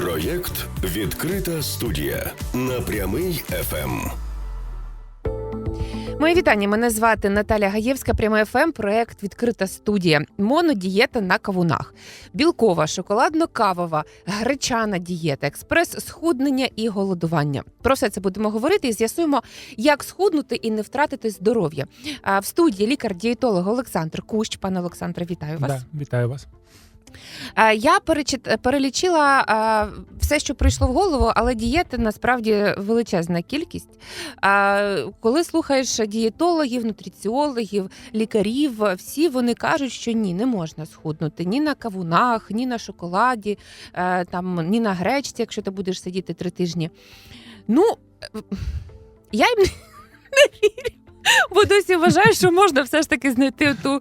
Проєкт Відкрита студія на прямий Ем. ФМ. Мої вітання. Мене звати Наталя Гаєвська, пряма ФМ, проект Відкрита студія. Монодієта на кавунах, білкова, шоколадно-кавова, гречана дієта, експрес схуднення і голодування. Про все це будемо говорити і з'ясуємо, як схуднути і не втратити здоров'я. А в студії лікар-дієтолог Олександр Кущ. Пане Олександре, вітаю вас. Да, вітаю вас. А, Я перелічила все, що прийшло в голову, але дієти насправді величезна кількість. Коли слухаєш дієтологів, нутриціологів, лікарів, всі вони кажуть, що ні, не можна схуднути ні на кавунах, ні на шоколаді, е, там, ні на гречці, якщо ти будеш сидіти три тижні. Ну, е, я їм не вірю. Бо досі вважаю, що можна все ж таки знайти ту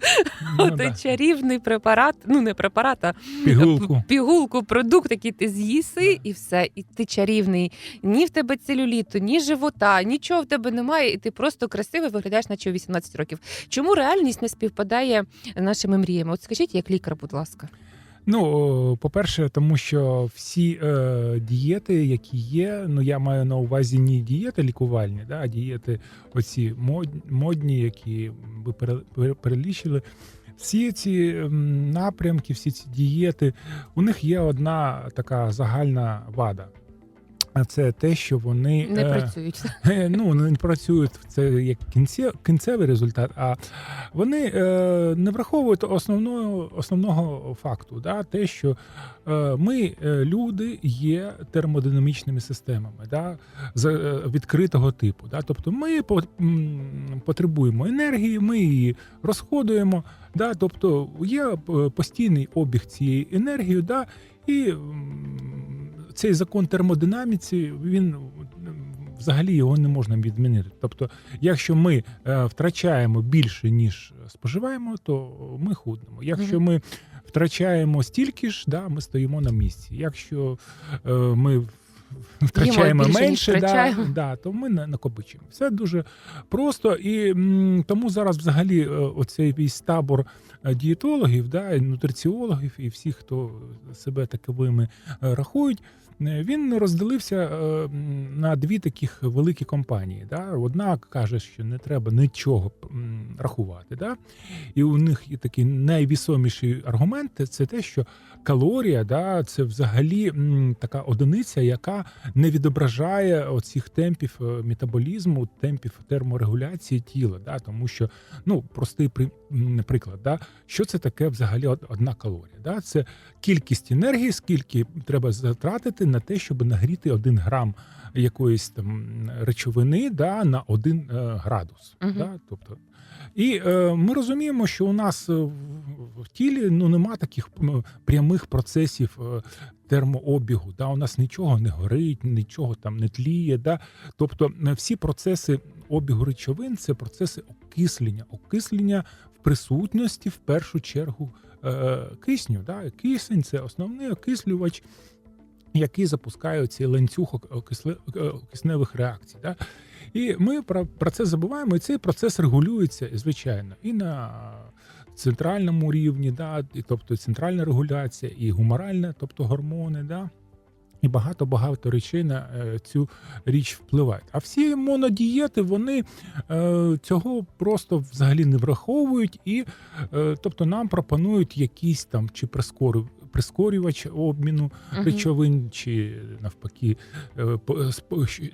Ну, да. чарівний препарат, ну не препарат, а Пігулку. пігулку, продукт, який ти з'їси, і все, і ти чарівний. Ні в тебе целюліту, ні живота, нічого в тебе немає, і ти просто красивий виглядаєш, наче у 18 років. Чому реальність не співпадає з нашими мріями? От скажіть, як лікар, будь ласка. Ну, по-перше, тому що всі е, дієти, які є, ну я маю на увазі не дієти лікувальні, да, а дієти оці мод, модні, які ви пере- пере- перелічили. Всі ці напрямки, всі ці дієти, у них є одна така загальна вада. А це те, що вони Не е, працюють. Е, ну не працюють це як кінцевий результат, а вони е, не враховують основного основного факту, да, те, що е, ми, люди, є термодинамічними системами, да, з відкритого типу. Да, тобто ми по- м, потребуємо енергії, ми її розходуємо. Да, тобто є постійний обіг цієї енергії, да, і м, цей закон термодинаміці він взагалі його не можна відмінити. Тобто, якщо ми е, втрачаємо більше ніж споживаємо, то ми худнемо. Якщо ми втрачаємо стільки ж, да, ми стоїмо на місці. Якщо е, ми втрачаємо більше, менше, да, втрачаємо. да, то ми на- накопичуємо. Все дуже просто. І м, тому зараз взагалі е, оцей весь табор дієтологів, да, і нутриціологів і всіх, хто себе таковими рахують. Е, Він розділився е, на дві таких великі компанії. Да? Одна каже, що не треба нічого рахувати. Да? І у них і такий найвісоміший аргумент це те, що калорія да, це взагалі така одиниця, яка не відображає оцих темпів е, метаболізму, темпів терморегуляції тіла. Да? Тому що ну простий приклад, да? що це таке взагалі одна калорія? Да? Це кількість енергії, скільки треба затратити на те, щоб нагріти один грам якоїсь там речовини да, на один е, градус. Мгм. Да? Тобто, і е, ми розуміємо, що у нас е, в- тілі ну нема таких прямих процесів е, термообігу. Да? У нас нічого не горить, нічого там не тліє. Да? Тобто всі процеси обігу речовин це процеси окислення, окислення в присутності в першу чергу кисню. Да? Кисень це основний окислювач. Який запускає цей ланцюг е, кисневих реакцій. Да? І ми про, про це забуваємо, і цей процес регулюється, звичайно, і на центральному рівні, да, і, тобто центральна регуляція, і гуморальна, тобто гормони, да, і багато-багато речей на е, цю річ впливають. А всі монодієти вони е, цього просто взагалі не враховують, і е, тобто нам пропонують якісь там чи прискорю. Прискорювач обміну Мгм. речовин, чи навпаки,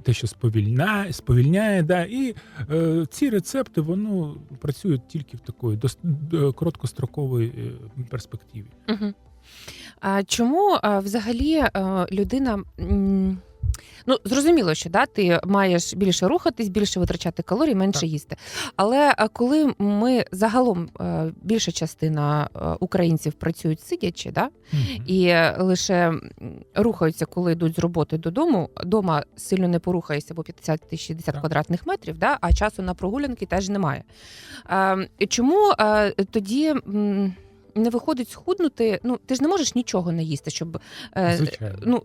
те, що сповільняє, сповільняє, да, і е, ці рецепти воно працюють тільки в такої дос- д- короткостроковій е, перспективі. Угу. А чому а, взагалі а, людина. м, Ну, зрозуміло, що да, ти маєш більше рухатись, більше витрачати калорій, менше Так. їсти. Але а, коли ми загалом е, більша частина е, українців працюють сидячи, да, і е, лише м, рухаються, коли йдуть з роботи додому. Дома сильно не порухаєшся, бо 50-60 Так. квадратних метрів, да, а часу на прогулянки теж немає. Е, чому е, тоді. м, Не виходить схуднути. Ну ти ж не можеш нічого не їсти, щоб е, Звичайно. ну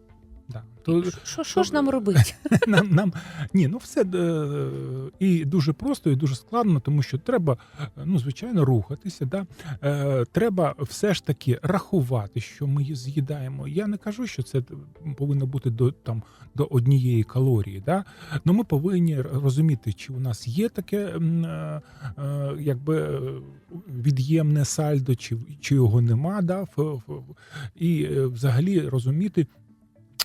Да. То, Що, що ж нам робити? нам, нам ні, ну все е, і дуже просто, і дуже складно, тому що треба, е, ну звичайно, рухатися. Да? Е, треба все ж таки рахувати, що ми з'їдаємо. Я не кажу, що це повинно бути до там до однієї калорії. Да? Ну ми повинні розуміти, чи у нас є таке е, е, якби від'ємне сальдо, чи, чи його нема. Да? І взагалі розуміти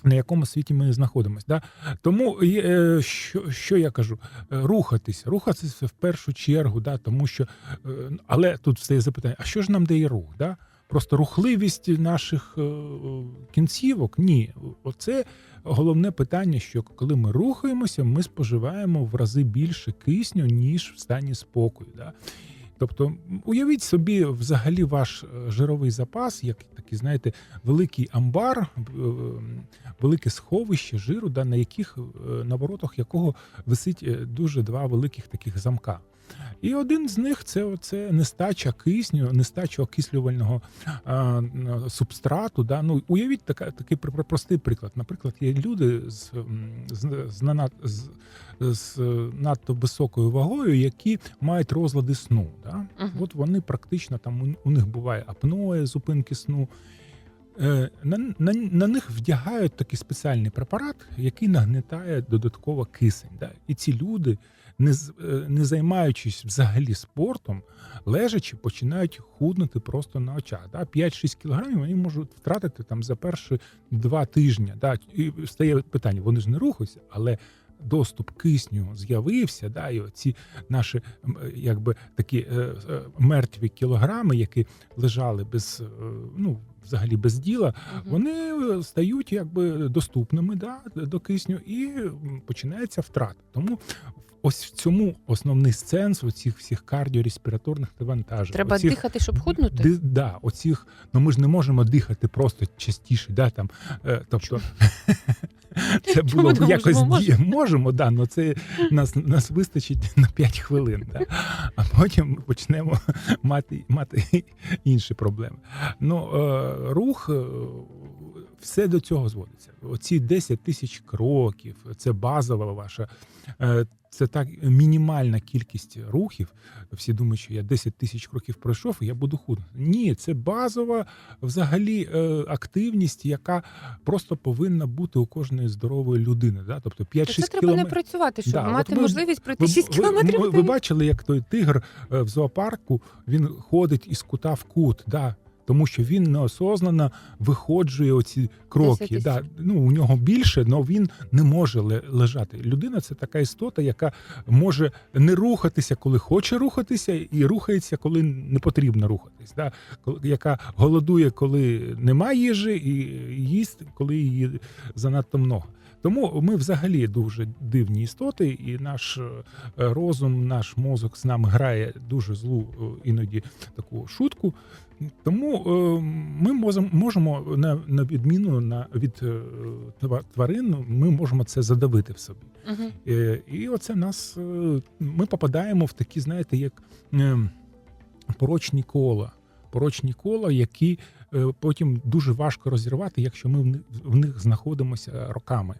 на якому світі ми знаходимося. Да? Тому е, що, що я кажу? Е, Рухатись, рухатися в першу чергу, да? тому що, е, але тут стає запитання: а що ж нам дає рух? Да? Просто рухливість наших е, кінцівок? Ні, оце головне питання, що коли ми рухаємося, ми споживаємо в рази більше кисню, ніж в стані спокою. Да? Тобто, уявіть собі, взагалі, ваш е, жировий запас, як такий, знаєте, великий амбар, е, велике сховище жиру, да, на яких е, на воротах якого висить дуже два великих таких замка. І один з них це оце нестача кисню, нестача окислювального а, субстрату. Да? Ну, уявіть така, такий пр- пр- простий приклад. Наприклад, є люди з, з, з, нана- з, з надто високою вагою, які мають розлади сну. Да? Мгм. От вони практично там у, у них буває апноe, зупинки сну. Е, На, на, на них вдягають такий спеціальний препарат, який нагнетає додатково кисень. Да? І ці люди, не, е, не займаючись взагалі спортом, лежачи, починають худнути просто на очах. Да? 5-6 кілограмів вони можуть втратити там за перші два тижні. Да? І стає питання: вони ж не рухаються, але. Доступ кисню з'явився, да, і ці наші е, якби такі е, е, мертві кілограми, які лежали без е, ну взагалі без діла, угу. вони е, стають якби доступними да, до кисню і починається втрата. Тому ось в цьому основний сенс оцих всіх кардіореспіраторних навантажень. Треба оцих, дихати, щоб худнути. Ди, да, оцих, ну ми ж не можемо дихати просто частіше, да, там, е, тобто. Це було б якось можемо? ді- можемо, да, але це нас, нас вистачить на 5 хвилин. Да. А потім ми почнемо мати, мати інші проблеми. Ну, е, рух, е, все до цього зводиться. Оці 10 тисяч кроків, це базова ваша, е, це так мінімальна кількість рухів. Всі думають, що я 10 тисяч кроків пройшов, і я буду худнути. Ні, це базова взагалі е, активність, яка просто повинна бути у кожної здорової людини. Да? Тобто То 5-6 це треба не працювати, щоб Да, мати ви- можливість пройти 6 ви, кілометрів. ви, ви бачили, як той тигр е, в зоопарку він ходить із кута в кут, да, тому що він неосознано виходжує оці кроки. Да. Ну, у нього більше, але він не може ле- лежати. Людина це така істота, яка може не рухатися, коли хоче рухатися, і рухається, коли не потрібно рухатись. Да. Яка голодує, коли немає їжі, і їсть, коли її занадто много. Тому ми взагалі дуже дивні істоти, і наш е, розум, наш мозок з нами грає дуже злу е, іноді таку шутку. Тому е, ми можемо, на, відміну на, від тварин, ми можемо це задавити в собі. Е, І оце нас ми попадаємо в такі, знаєте, як порочні кола. Порочні кола, які потім дуже важко розірвати, якщо ми в них, в них знаходимося роками.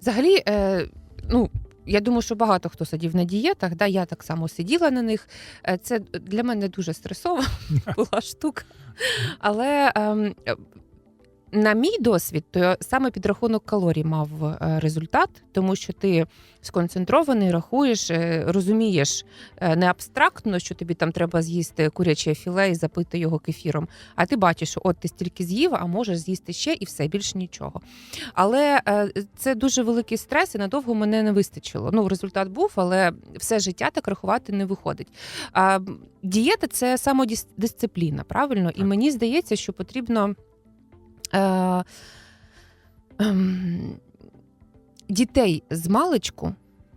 Взагалі, е, ну. Я думаю, що багато хто сидів на дієтах, да, я так само сиділа на них. Е, Це для мене дуже стресова була штука. Але ем, на мій досвід, то саме підрахунок калорій мав е, результат, тому що ти сконцентрований, рахуєш, е, розумієш е, не абстрактно, що тобі там треба з'їсти куряче філе і запити його кефіром. А ти бачиш, що от ти стільки з'їв, а можеш з'їсти ще і все більше нічого. Але це дуже великий стрес, і надовго мене не вистачило. Ну, результат був, але все життя так рахувати не виходить. А, дієта це самодисципліна, правильно? І мені здається, що потрібно. Е, ем, дітей з маличку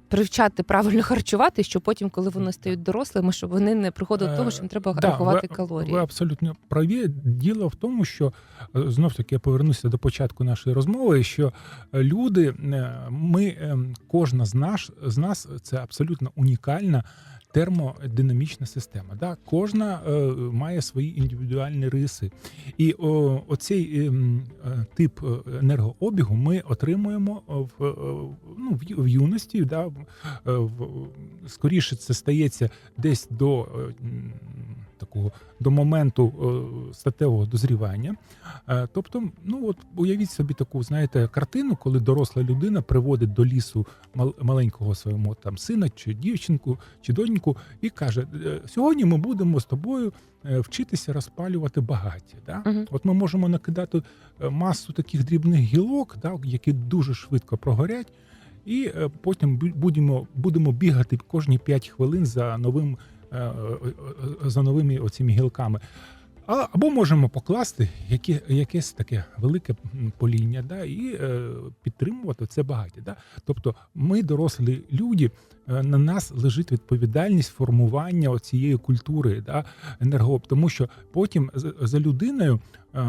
привчати правильно харчувати, щоб потім, коли вони стають дорослими, щоб вони не приходили до того, що їм треба Е, Да, рахувати ви, калорії. Ви абсолютно праві. Діло в тому, що е, знов таки я повернуся до початку нашої розмови. Що е, люди, е, ми, е, кожна з нас з нас це абсолютно унікальна термодинамічна система. Да? Кожна е, має свої індивідуальні риси. І о, оцей ем, е, тип е, енергообігу ми отримуємо в, е, ну, в, в юності. Да? Е, в- скоріше це стається десь до е, такого до моменту е, статевого дозрівання. Е, Тобто, ну от уявіть собі таку, знаєте, картину, коли доросла людина приводить до лісу мал- маленького свого там сина чи дівчинку чи доньку і каже: «Е, сьогодні ми будемо з тобою вчитися розпалювати багаття. Да? Мгм. От ми можемо накидати масу таких дрібних гілок, да, які дуже швидко прогорять. І потім будемо, будемо бігати кожні 5 хвилин за новим за новими оціми гілками. Або можемо покласти яке, якесь таке велике поління, да, і е, підтримувати це багаття. Да. Тобто, ми, дорослі люди, е, на нас лежить відповідальність формування цієї культури да, енергооб, тому що потім за, людиною е,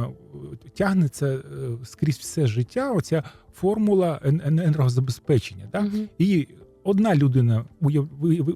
тягнеться е, скрізь все життя оця формула ен- ен- енергозабезпечення. Да. Мгм. І одна людина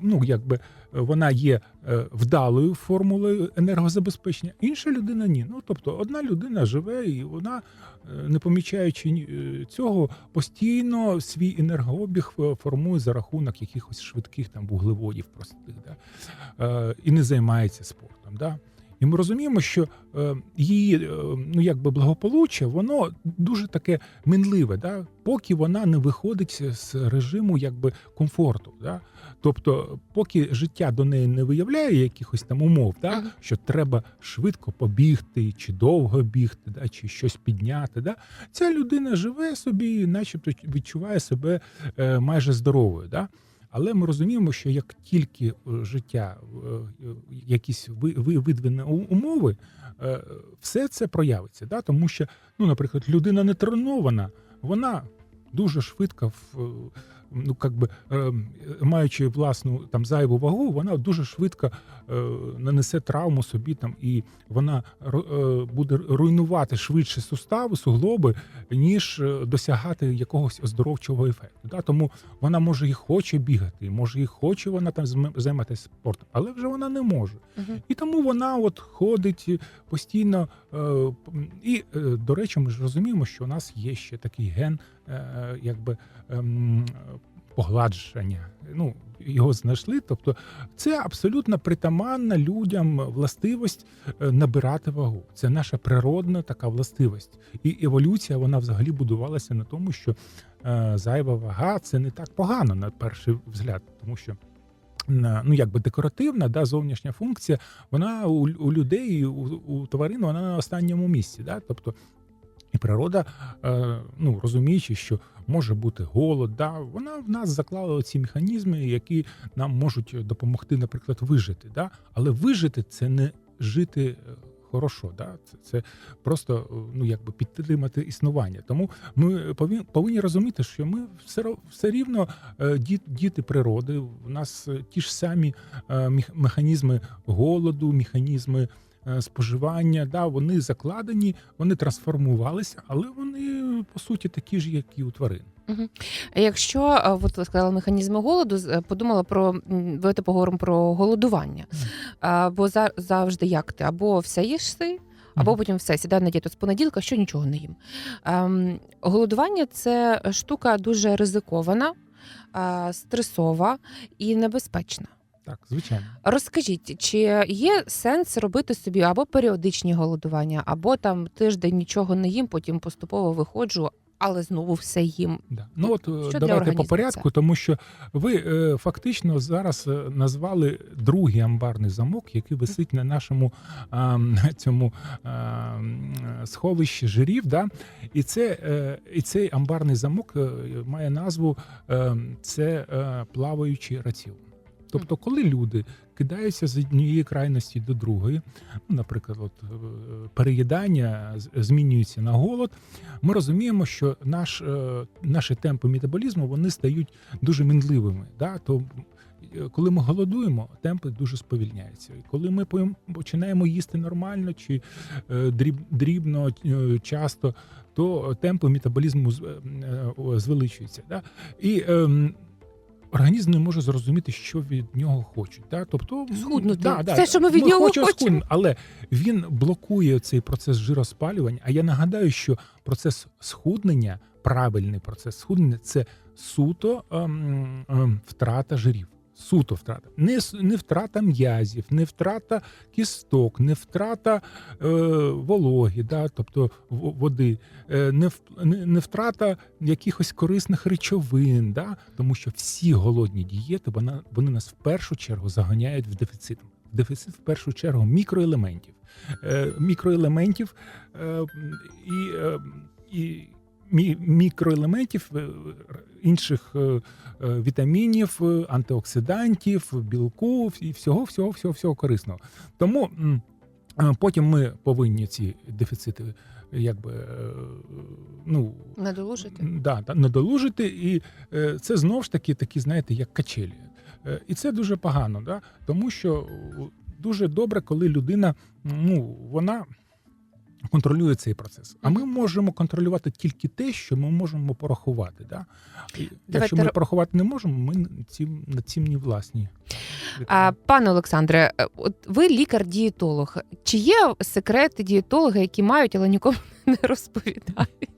ну, якби вона є е, вдалою формулою енергозабезпечення, інша людина ні. Ну тобто, одна людина живе і вона, е, не помічаючи е, цього, постійно свій енергообіг формує за рахунок якихось швидких там вуглеводів простих, да? і не займається спортом. Да? І ми розуміємо, що е, її е, ну якби благополуччя, воно дуже таке минливе, да? поки вона не виходить з режиму якби комфорту. Да? Тобто, поки життя до неї не виявляє якихось там умов, да? Що треба швидко побігти, чи довго бігти, да? чи щось підняти. Да? Ця людина живе собі, начебто відчуває себе е, майже здоровою. Да? Але ми розуміємо, що як тільки е, життя, е, е, якісь ви- ви- видвинені умови, все це проявиться. Да? Тому що, ну, наприклад, людина не тренована, вона дуже швидко, в, е, ну, как би, е, маючи власну там зайву вагу, вона дуже швидко е, нанесе травму собі там, і вона буде руйнувати швидше сустави, суглоби, ніж досягати якогось оздоровчого ефекту. Да? Тому вона може і хоче бігати, може і хоче вона там займатися спортом, але вже вона не може. Мгм. І тому вона от ходить постійно. І, до речі, ми ж розуміємо, що у нас є ще такий ген, якби ем, погладження. Ну, його знайшли. Тобто, це абсолютно притаманна людям властивість е, набирати вагу. Це наша природна така властивість. І еволюція вона взагалі будувалася на тому, що е, зайва вага це не так погано на перший взгляд, тому що. Ну, якби декоративна, да, зовнішня функція, вона у, у людей, у, у тварин, вона на останньому місці. Да? Тобто, природа, е, ну розуміючи, що може бути голод, да, вона в нас заклала ці механізми, які нам можуть допомогти, наприклад, вижити. Да? Але вижити це не жити е, хорошо. Да? Це, це просто е, ну, якби підтримати існування. Тому ми повинні, повинні розуміти, що ми все, все рівно діти природи. У нас ті ж самі механізми голоду, механізми споживання. Да, вони закладені, вони трансформувалися, але вони по суті такі ж, як і у тварин. Якщо а, от ви сказали механізми голоду, е, подумала про давайте поговоримо про голодування. Бо за, завжди як ти або все їшси, або потім все сідаю на дієту з понеділка, що нічого не їм. Ем, голодування це штука дуже ризикована, стресова і небезпечна. Так, звичайно. Розкажіть, чи є сенс робити собі або періодичні голодування, або там тиждень нічого не їм, потім поступово виходжу, але знову все їм. Да. Ну от е, для давайте по порядку, це? тому що ви е, фактично зараз е, назвали другий амбарний замок, який висить на нашому м, цьому м, сховищі жирів. Да? І, це, е, і цей амбарний замок е, має назву е, це е, плаваючий раціон. Тобто, коли люди кидаються з однієї крайності до другої, ну, наприклад, от, е, переїдання змінюється на голод, ми розуміємо, що наш, е, наші темпи метаболізму вони стають дуже мінливими. Да? То, е, коли ми голодуємо, темпи дуже сповільняються. І коли ми починаємо їсти нормально чи дрібно, часто, то темпи метаболізму звеличуються. Да? І ем, організм не може зрозуміти, що від нього хочуть. Да? Тобто, Схуднути. Да, да, Все, що ми від нього хочемо хочемо. схуднути, але він блокує цей процес жироспалювання. А я нагадаю, що процес схуднення, правильний процес схуднення це суто ем, ем, втрата жирів. Суто втрата. Не, не втрата м'язів, не втрата кісток, не втрата е, вологи, да, тобто води, е, не, не, не втрата якихось корисних речовин. Да, тому що всі голодні дієти вона, вони нас в першу чергу заганяють в дефіцит. Дефіцит в першу чергу мікроелементів. Е, мікроелементів е, і, е, і мікроелементів е, інших е, е, вітамінів, антиоксидантів, білку і всього, всього, всього, всього корисного. Тому потім ми повинні ці дефіцити якби ну Надолужити. Да, надолужити, і це знов ж таки такі, знаєте, як качелі. І це дуже погано, да? тому що дуже добре, коли людина ну, вона контролює цей процес. А ми можемо контролювати тільки те, що ми можемо порахувати. Да? Якщо ми порахувати не можемо, ми цим, над цим не власні. А, пане Олександре, е, от ви лікар-дієтолог. Чи є секрети дієтолога, які мають, але нікому не розповідають?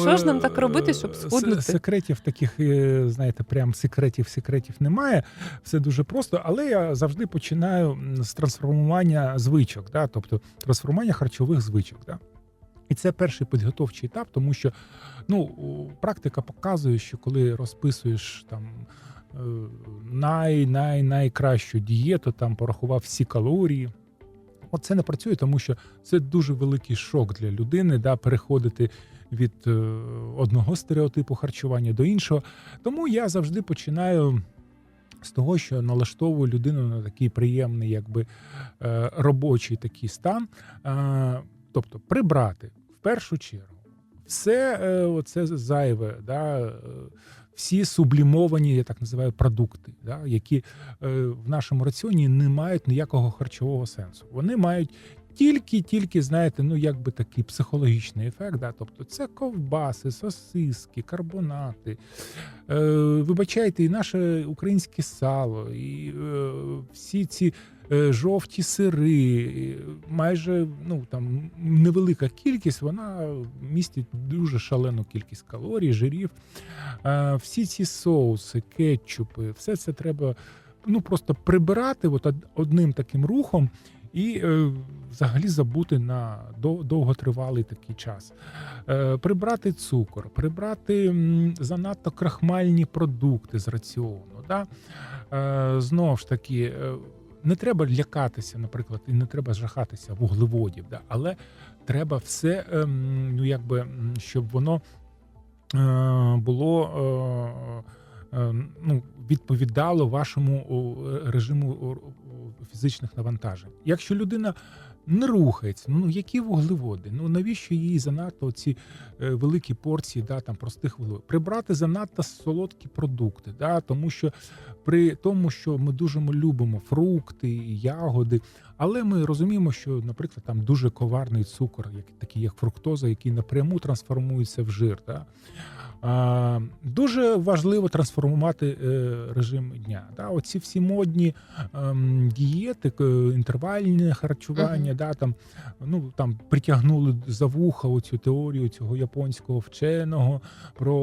Що ж нам так робити, щоб е, схуднути? Секретів таких, е, знаєте, прям секретів, секретів немає. Все дуже просто, але я завжди починаю з трансформування звичок, да? тобто трансформування харчових звичок. Да? І це перший підготовчий етап, тому що ну, практика показує, що коли розписуєш там. е, Най, най, найкращу дієту, там порахував всі калорії. От це не працює, тому що це дуже великий шок для людини, да, переходити від е, одного стереотипу харчування до іншого. Тому я завжди починаю з того, що налаштовую людину на такий приємний, якби е, робочий такий стан. Е, тобто прибрати в першу чергу все е, оце зайве, да, всі сублімовані, я так називаю, продукти, да, які в нашому раціоні не мають ніякого харчового сенсу. Вони мають тільки-тільки, знаєте, ну якби такий психологічний ефект. Да? Тобто це ковбаси, сосиски, карбонати. Е, вибачайте, і наше українське сало, і е, всі ці. е, Жовті сири, майже ну там невелика кількість, вона містить дуже шалену кількість калорій, жирів. Е, Всі ці соуси, кетчупи, все це треба ну просто прибирати от одним таким рухом і е, взагалі забути на дов- довготривалий такий час. Е, прибрати цукор, прибрати м, занадто крахмальні продукти з раціону. Да? Е, знов ж таки. е, Не треба лякатися, наприклад, і не треба жахатися вуглеводів, да? але треба все, ем, ну якби, щоб воно е, було е, е, ну, відповідало вашому режиму фізичних навантажень. Якщо людина не рухається, ну які вуглеводи? Ну навіщо їй занадто ці е, великі порції, да, там простих вуглеводів? Прибрати занадто солодкі продукти, да, тому що при тому, що ми дуже любимо фрукти, ягоди, але ми розуміємо, що, наприклад, там дуже коварний цукор, як такий як фруктоза, який напряму трансформується в жир. Да? А, дуже важливо трансформувати е, режим дня. Да? Оці всі модні ем, дієти, інтервальне харчування, да, там, ну, там притягнули за вуха оцю теорію цього японського вченого про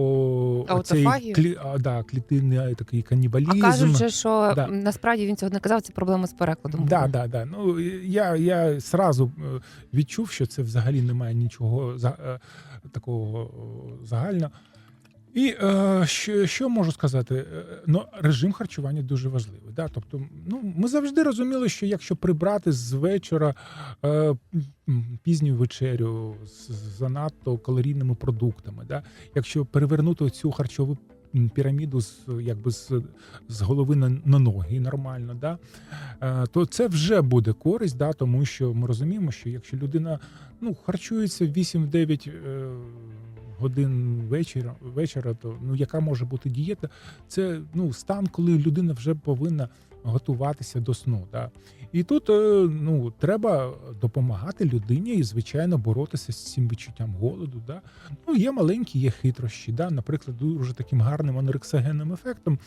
Аутофагію? клі, а, да, клітинний такий А канібалізм. кажуть, же, що Да. насправді він цього не казав, це проблема з перекладом. Да, да, да. Ну я, я сразу е, відчув, що це взагалі немає нічого е, такого загального. І е, що, що можу сказати? Е, Ну, режим харчування дуже важливий. Да? Тобто, ну, ми завжди розуміли, що якщо прибрати з вечора е, пізню вечерю з занадто калорійними продуктами, да? якщо перевернути цю харчову піраміду з якби з, з голови на, на ноги нормально, да? е, то це вже буде користь, да? тому що ми розуміємо, що якщо людина ну, харчується 8-9 е, годин вечора, вечора, то ну яка може бути дієта? Це ну стан, коли людина вже повинна готуватися до сну. Да? І тут е, ну треба допомагати людині і, звичайно, боротися з цим відчуттям голоду. Да? Ну, є маленькі, є хитрощі. Да? Наприклад, дуже таким гарним анорексогенним ефектом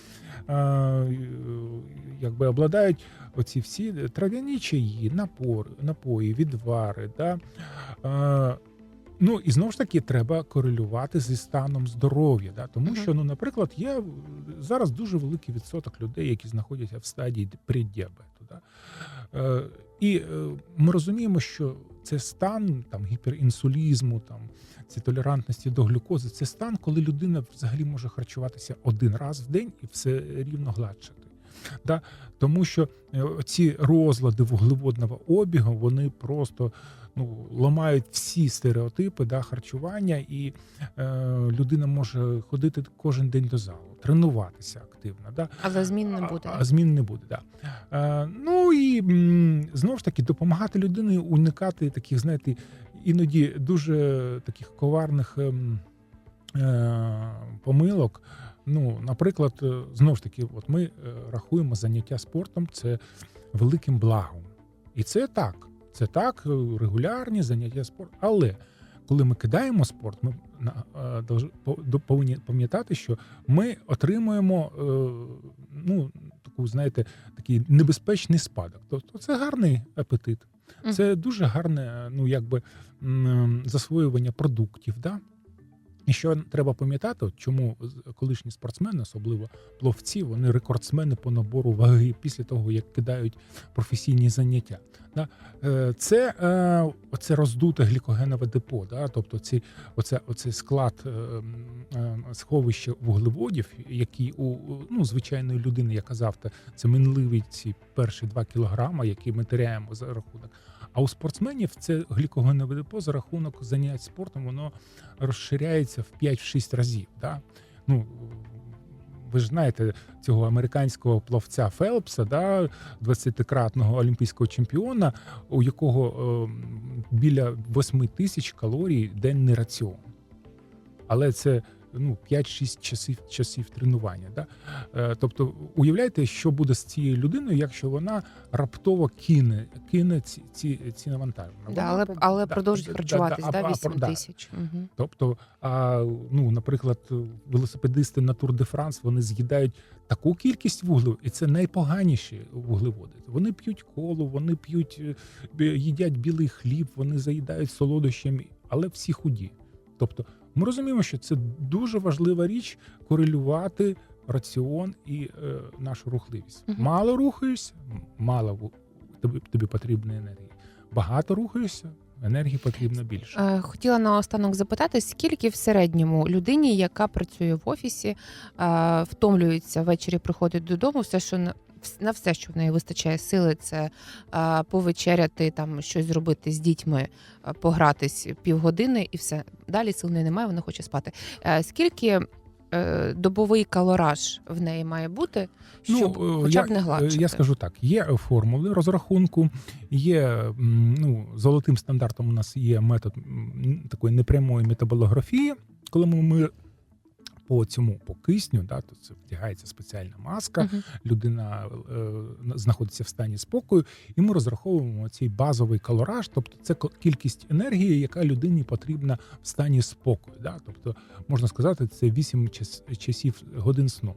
е, якби обладають оці всі трав'яні чаї, напори, напої, відвари. Да? Е, Ну і знову ж таки треба корелювати зі станом здоров'я, да? тому Мгм. що, ну, наприклад, є зараз дуже великий відсоток людей, які знаходяться в стадії преддіабету. Да? Е, і е, ми розуміємо, що це стан там гіперінсулізму, там ці толерантності до глюкози, це стан, коли людина взагалі може харчуватися один раз в день і все рівно гладшати. Да? Тому що е, ці розлади вуглеводного обігу вони просто ну, ламають всі стереотипи да, харчування, і е, людина може ходити кожен день до залу, тренуватися активно. Да? Але змін не буде. А, а змін не буде, да. Е, ну і знову ж таки допомагати людині уникати таких, знаєте, іноді дуже таких коварних ем, е, помилок. Ну, наприклад, е, знову ж таки, от ми е, рахуємо заняття спортом це великим благом. І це так. Це так, е, регулярні заняття спорт, Але коли ми кидаємо спорт, ми на- е, повинні пам'ятати, що ми отримуємо е, ну, таку, знаєте, такий небезпечний спадок. Тобто це гарний апетит, це дуже гарне, ну якби засвоювання продуктів. Да? І що треба пам'ятати, чому колишні спортсмени, особливо пловці, вони рекордсмени по набору ваги після того, як кидають професійні заняття. Е, Це е, оце роздуте глікогенове депо, тобто ці, оце, оцей склад е, сховища вуглеводів, які у ну, звичайної людини, я казав, це минливі ці перші 2 кілограма, які ми теряємо за рахунок. А у спортсменів це глікогенове депо за рахунок занять спортом, воно розширяється в 5-6 разів. Да? Ну, ви ж знаєте цього американського пловця Фелпса, да, 20-кратного олімпійського чемпіона, у якого е, біля 8 тисяч калорій денний раціон. Але це ну, 5-6 часів, часів тренування. Да? Е, тобто, уявляєте, що буде з цією людиною, якщо вона раптово кине, кине ці, ці, ці навантаження. Да, але, але да, продовжить да, харчуватись, да, да, а- а- 8 да. тисяч. Угу. Тобто, а, ну, наприклад, велосипедисти на Тур де Франс вони з'їдають таку кількість вуглеводів, і це найпоганіші вуглеводи. Вони п'ють колу, вони п'ють, е, їдять білий хліб, вони заїдають солодощами, але всі худі. Тобто, ми розуміємо, що це дуже важлива річ корелювати раціон і е, нашу рухливість. Мгм. Мало рухаєшся, мало тобі, тобі потрібна енергії. Багато рухаєшся, енергії потрібно більше. Е, Хотіла наостанок запитати, скільки в середньому людині, яка працює в офісі, е, втомлюється ввечері, приходить додому, все, що на вс- на все, що в неї вистачає сили, це повечеряти, там щось зробити з дітьми, погратись півгодини і все. Далі сил неї немає, вона хоче спати. Е, Скільки е, добовий калораж в неї має бути, щоб е, хоча я, б не гладшати? Я скажу так: є формули розрахунку, є ну, золотим стандартом. У нас є метод такої непрямої метаболографії, коли ми по цьому по кисню, да, то це вдягається спеціальна маска, Мгм. людина е, знаходиться в стані спокою, і ми розраховуємо цей базовий калораж, тобто це кількість енергії, яка людині потрібна в стані спокою. Да? Тобто, можна сказати, це 8 час, часів годин сну.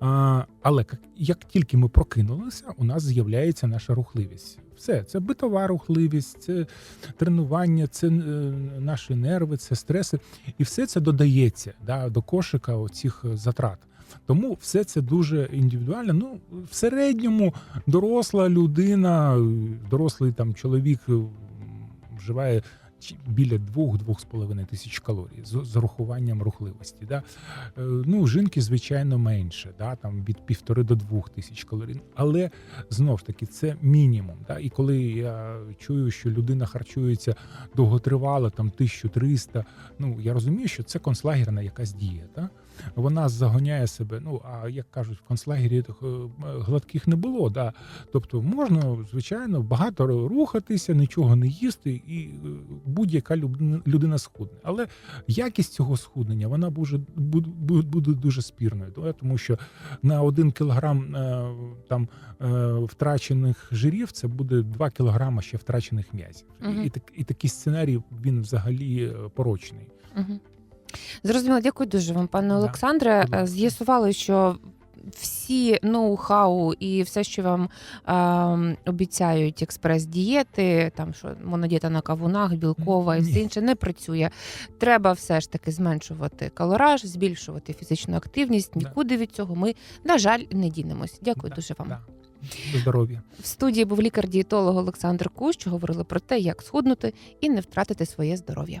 А, але як тільки ми прокинулися, у нас з'являється наша рухливість. Все, це битова рухливість, це тренування, це е, наші нерви, це стреси, і все це додається да, до кошика оцих е, затрат. Тому все це дуже індивідуально. Ну, в середньому доросла людина, дорослий там чоловік е, вживає біля 2-2,5 тисяч калорій з, з урахуванням рухливості. Да? Е, Ну, жінки, звичайно, менше, да? там від півтори до двох тисяч калорій. Але знов ж таки це мінімум. Да? І коли я чую, що людина харчується довготривало, там 1300, ну я розумію, що це концлагерна якась дієта. Вона загоняє себе. Ну а як кажуть, в концлагері е, гладких не було. Да? Тобто можна, звичайно, багато рухатися, нічого не їсти, і е, будь-яка людина- схудне. Але якість цього схуднення вона буде, буде, буде дуже спірною, да, тому що на один кілограм е, там втрачених жирів це буде 2 кілограма ще втрачених м'язів. Мгм. І, так, і такий сценарій він взагалі порочний. Угу. Зрозуміло, дякую дуже вам, пане Да, Олександре. ласка. Е, З'ясували, що всі ноу-хау і все, що вам е, обіцяють експрес-дієти, там що монодієта на кавунах, білкова і все інше, не працює. Треба все ж таки зменшувати калораж, збільшувати фізичну активність. Нікуди від цього ми, на жаль, не дінемось. Дякую Да, дуже вам. да. До здоров'я. В студії був лікар-дієтолог Олександр Кущ, говорили про те, як схуднути і не втратити своє здоров'я.